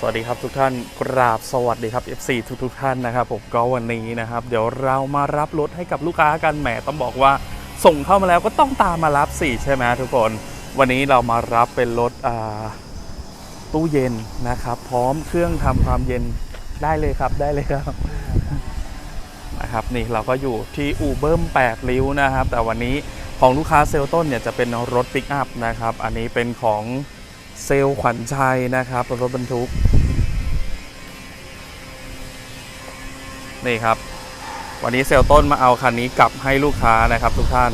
สวัสดีครับทุกท่านกราบสวัสดีครับ FC ทุกทุกท่านนะครับผมก็วันนี้นะครับ เดี๋ยวเรามารับรถให้กับลูกค้ากันแหมต้องบอกว่าส่งเข้ามาแล้วก็ต้องตามมารับสิใช่ไหมทุกคน วันนี้เรามารับเป็นรถตู้เย็นนะครับ พร้อมเครื่องทำความเย็นได้เลยครับได้เลยครับนะครับนี่เราก็อยู่ที่อูเบิ้ม8ริ้วนะครับ แต่วันนี้ของลูกค้าเซลต้นเนี่ยจะเป็นรถปิกอัพนะครับ อันนี้เป็นของเซลขวัญชัยนะครับรถบรรทุก นี่ครับ วันนี้เซลต้นมาเอาคันนี้กลับให้ลูกค้านะครับ ทุกท่าน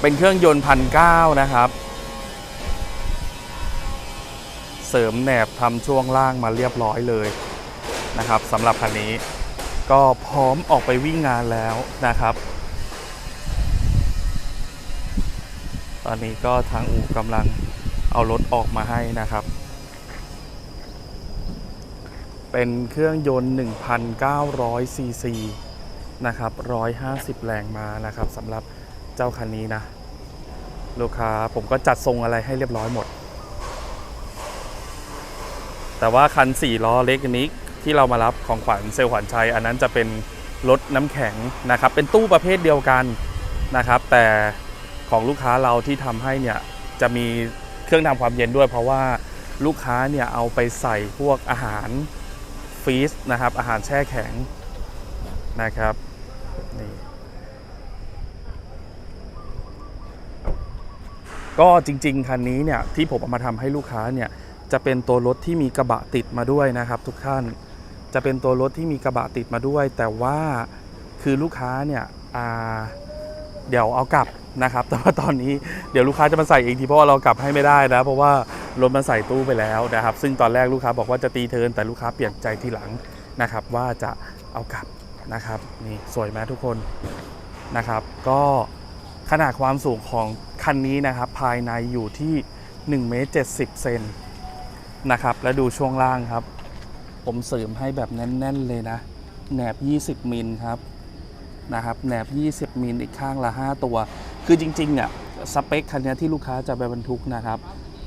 เป็นเครื่องยนต์พันเก้านะครับ เสริมแหนบทำช่วงล่างมาเรียบร้อยเลยนะครับสำหรับคันนี้ก็พร้อมออกไปวิ่งงานแล้วนะครับ ตอนนี้ก็ทางอู่กำลังเอารถออกมาให้นะครับ เป็นเครื่องยนต์ 1,900 ซีซีนะครับ 150 แรงมานะครับสำหรับเจ้าคันนี้นะ ลูกค้าผมก็จัดทรงอะไรให้เรียบร้อยหมด แต่ว่าคัน 4 ล้อเล็กอันนี้ที่เรามารับของขวัญเซลขวัญชัย อันนั้นจะเป็นรถน้ำแข็งนะครับ เป็นตู้ประเภทเดียวกันนะครับ แต่ของลูกค้าเราที่ทำให้เนี่ยจะมีเครื่องทำความเย็นด้วย เพราะว่าลูกค้าเนี่ยเอาไปใส่พวกอาหาร ฟรีซนะครับ อาหารแช่แข็งนะครับนี่ก็จริง ๆ คันนี้เนี่ยที่ผมเอามาทำให้ลูกค้าเนี่ยจะเป็นตัวรถที่มีกระบะติดมาด้วยนะครับ ทุกท่านจะเป็นตัวรถที่มีกระบะติดมาด้วย แต่ว่าคือลูกค้าเนี่ยเดี๋ยวเอากลับนะครับ แต่ว่าตอนนี้เดี๋ยวลูกค้าจะมาใส่เองทีเพราะว่าเรากลับให้ไม่ได้นะเพราะว่า รถมันใส่ตู้ไปแล้วนะครับ ซึ่งตอนแรกลูกค้าบอกว่าจะตีเทินแต่ลูกค้าเปลี่ยนใจทีหลังนะครับ ว่าจะเอากลับนะครับนี่สวยไหมทุกคนนะครับ ก็ขนาดความสูงของคันนี้นะครับ ภายในอยู่ที่1เมตร70เซนนะครับ แล้วดูช่วงล่างครับ ผมเสริมให้แบบแน่น ๆ เลยนะแหนบ 20 มิลครับนะครับแหนบ 20 มิลอีกข้างละ 5 ตัว คือจริงๆเนี่ยสเปคคันนี้ที่ลูกค้าจะไปบรรทุกนะครับ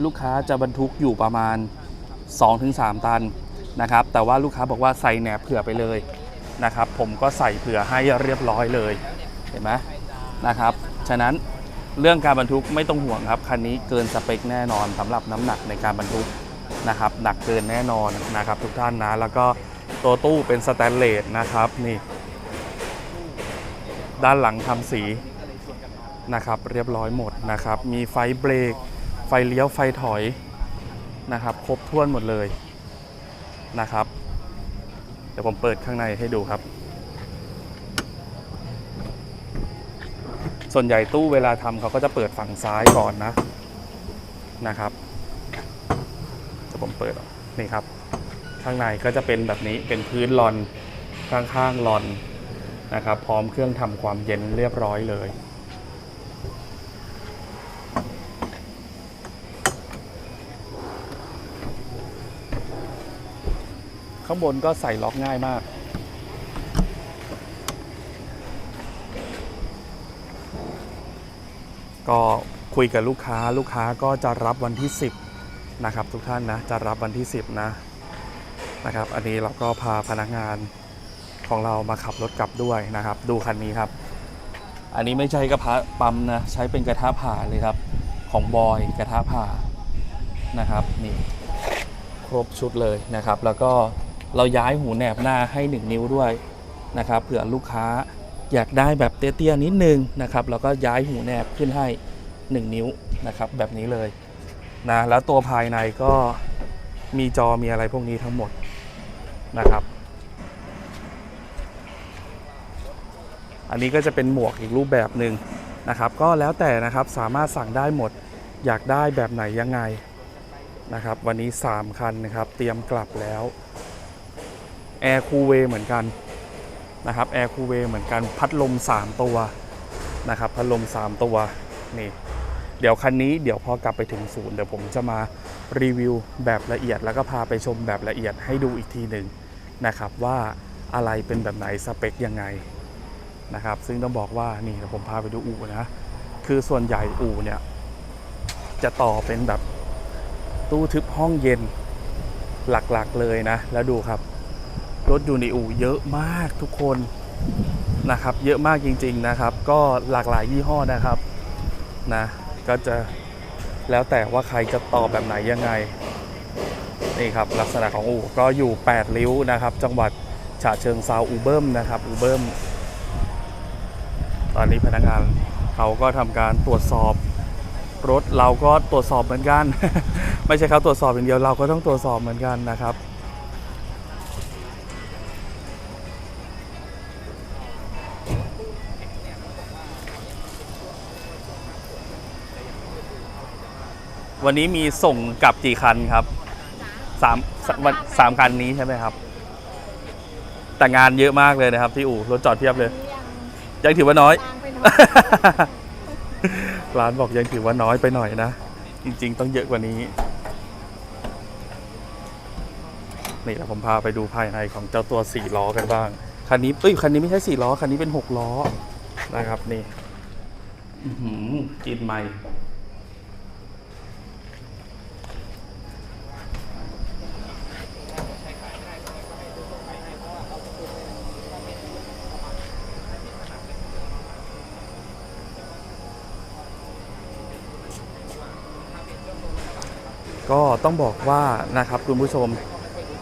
ลูกค้าจะบรรทุกอยู่ประมาณ 2-3 ตันนะครับ แต่ว่าลูกค้าบอกว่าใส่แหนบเผื่อไปเลยนะครับ ผมก็ใส่เผื่อให้เรียบร้อยเลยเห็นไหมนะครับ ฉะนั้นเรื่องการบรรทุกไม่ต้องห่วงครับคันนี้เกินสเปคแน่นอนสำหรับน้ำหนักในการบรรทุกนะครับ หนักเกินแน่นอนนะครับ ทุกท่านนะ แล้วก็ตัวตู้เป็นสแตนเลสนะครับนี่ ด้านหลังทำสีนะครับ เรียบร้อยหมดนะครับ มีไฟเบรก ฟเลี้ยวไฟถอยนะครับ ครบถ้วนหมดเลยนะครับ เดี๋ยวผมเปิดข้างในให้ดูครับ ส่วนใหญ่ตู้เวลาทำเขาก็จะเปิดฝั่งซ้ายก่อนนะนะครับเดี๋ยวผมเปิดนี่ครับ ข้างในก็จะเป็นแบบนี้เป็นพื้นลอนข้างๆลอนนะครับ พร้อมเครื่องทำความเย็นเรียบร้อยเลย ข้างบนก็ใส่ล็อกง่ายมาก ก็คุยกับลูกค้าลูกค้าก็จะรับวันที่ 10 นะครับ ทุกท่านนะ จะรับวันที่ 10 นะนะครับ อันนี้เราก็พาพนักงานของเรามาขับรถกลับด้วยนะครับ ดูคันนี้ครับ อันนี้ไม่ใช่กระทะปั๊มนะ ใช้เป็นกระทะผ่าเลยครับ ของบอยกระทะผ่านะครับนี่ครบชุดเลยนะครับ แล้วก็ เราย้ายหูแหนบหน้าให้ 1 นิ้วด้วยนะครับเผื่อลูกค้าอยากได้แบบเตี้ยๆนิดนึงนะครับแล้วก็ย้ายหูแหนบขึ้นให้ 1 นิ้วนะครับแบบนี้เลยนะแล้วตัวภายในก็มีจอมีอะไรพวกนี้ทั้งหมดนะครับ อันนี้ก็จะเป็นหมวกอีกรูปแบบหนึ่งนะครับ ก็แล้วแต่นะครับสามารถสั่งได้หมดอยากได้แบบไหนยังไงนะครับ วันนี้ 3 คันนะครับ เตรียมกลับแล้ว แอร์คูเวเหมือนกันนะครับแอร์คูเวเหมือนกันพัดลม 3 ตัวนะครับพัดลม 3 ตัวนี่เดี๋ยวคันนี้เดี๋ยวพอกลับไปถึงศูนย์เดี๋ยวผมจะมารีวิวแบบละเอียด แล้วก็พาไปชมแบบละเอียดให้ดูอีกทีหนึ่งนะครับว่าอะไรเป็นแบบไหนสเปคยังไงนะครับซึ่งต้องบอกว่านี่เดี๋ยวผมพาไปดูอู่นะคือส่วนใหญ่อู่เนี่ยจะต่อเป็นแบบตู้ทึบห้องเย็นหลักๆเลยนะ แล้วดูครับ รถอยู่ในอู่เยอะมากทุกคนนะครับ เยอะมากจริง ๆนะครับ ก็หลากหลายยี่ห้อนะครับนะก็จะแล้วแต่ว่าใครจะต่อแบบไหนยังไงนี่ครับลักษณะของอู่ก็อยู่ 8 ริ้วนะครับ จังหวัดฉะเชิงเซาอูเบิ้มนะครับอูเบิ้มตอนนี้พนักงานเขาก็ทำการตรวจสอบรถเราก็ตรวจสอบเหมือนกัน ไม่ใช่เขาตรวจสอบอย่างเดียวเราก็ต้องตรวจสอบเหมือนกันนะครับ วันนี้มีส่งกลับกี่คันครับสามสามวันสามคันนี้ใช่ไหมครับ แต่งานเยอะมากเลยนะครับ ที่อู่รถจอดเพียบเลย ยังยังถือว่าน้อยบางไปหน่อย ร้านบอกยังถือว่าน้อยไปหน่อยนะ จริง ๆ ต้องเยอะกว่านี้ นี่แหละผมพาไปดูภายในของเจ้าตัวสี่ล้อกันบ้าง คันนี้เอ้ยคันนี้ไม่ใช่สี่ล้อ คันนี้เป็นหกล้อนะครับนี่อื้อหือกินไม่ ก็ต้องบอกว่านะครับคุณผู้ชม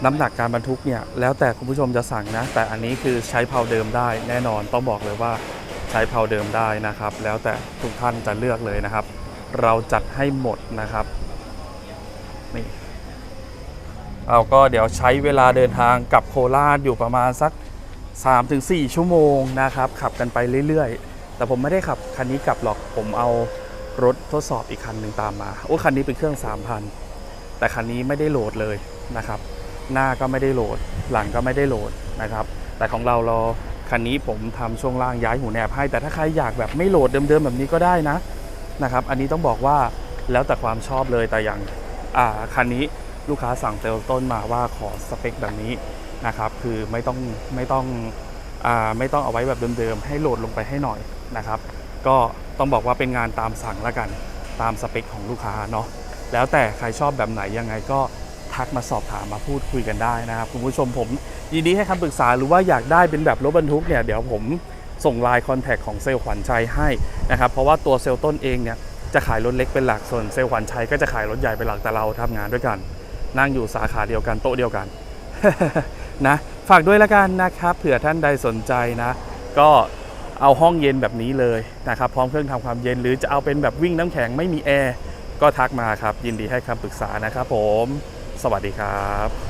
น้ำหนักการบรรทุกเนี่ยแล้วแต่คุณผู้ชมจะสั่งนะ แต่อันนี้คือใช้เพาเดิมได้แน่นอนต้องบอกเลยว่าใช้เพาเดิมได้นะครับ แล้วแต่ทุกท่านจะเลือกเลยนะครับ เราจัดให้หมดนะครับนี่เราก็เดี๋ยวใช้เวลาเดินทางกับโคราชอยู่ประมาณสัก 3-4 ชั่วโมงนะครับ ขับกันไปเรื่อยๆ แต่ผมไม่ได้ขับคันนี้กลับหรอกผมเอารถทดสอบอีกคันหนึ่งตามมาโอ้คันนี้เป็นเครื่อง 3,000 แต่คันนี้ไม่ได้โหลดเลยนะครับ หน้าก็ไม่ได้โหลด หลังก็ไม่ได้โหลดนะครับ แต่ของเราเราคันนี้ผมทำช่วงล่างย้ายหูแนบให้ แต่ถ้าใครอยากแบบไม่โหลดเดิมๆแบบนี้ก็ได้นะนะครับ อันนี้ต้องบอกว่าแล้วแต่ความชอบเลยแต่อย่างอ่าคันนี้ลูกค้าสั่งเตลต้นมาว่าขอสเปคแบบนี้นะครับ คือไม่ต้องไม่ต้องอ่าไม่ต้องเอาไว้แบบเดิมๆให้โหลดลงไปให้หน่อยนะครับ ก็ต้องบอกว่าเป็นงานตามสั่งแล้วกันตามสเปคของลูกค้าเนาะ แล้วแต่ใครชอบแบบไหนยังไงก็ทักมาสอบถามมาพูดคุยกันได้นะครับคุณผู้ชมผมยินดีให้คำปรึกษาหรือว่าอยากได้เป็นแบบรถบรรทุกเนี่ยเดี๋ยวผมส่งไลน์คอนแทคของเซลล์ขวัญชัยให้นะครับเพราะว่าตัวเซลล์ต้นเองเนี่ยจะขายรถเล็กเป็นหลักส่วนเซลล์ขวัญชัยก็จะขายรถใหญ่เป็นหลักแต่เราทำงานด้วยกัน นั่งอยู่สาขาเดียวกันโต๊ะเดียวกันนะฝากด้วยละกันนะครับเผื่อท่านใดสนใจนะ ก็เอาห้องเย็นแบบนี้เลยนะครับพร้อมเครื่องทำความเย็นหรือจะเอาเป็นแบบวิ่งน้ำแข็งไม่มีแอร์ ก็ทักมาครับ ยินดีให้คำปรึกษานะครับผม สวัสดีครับ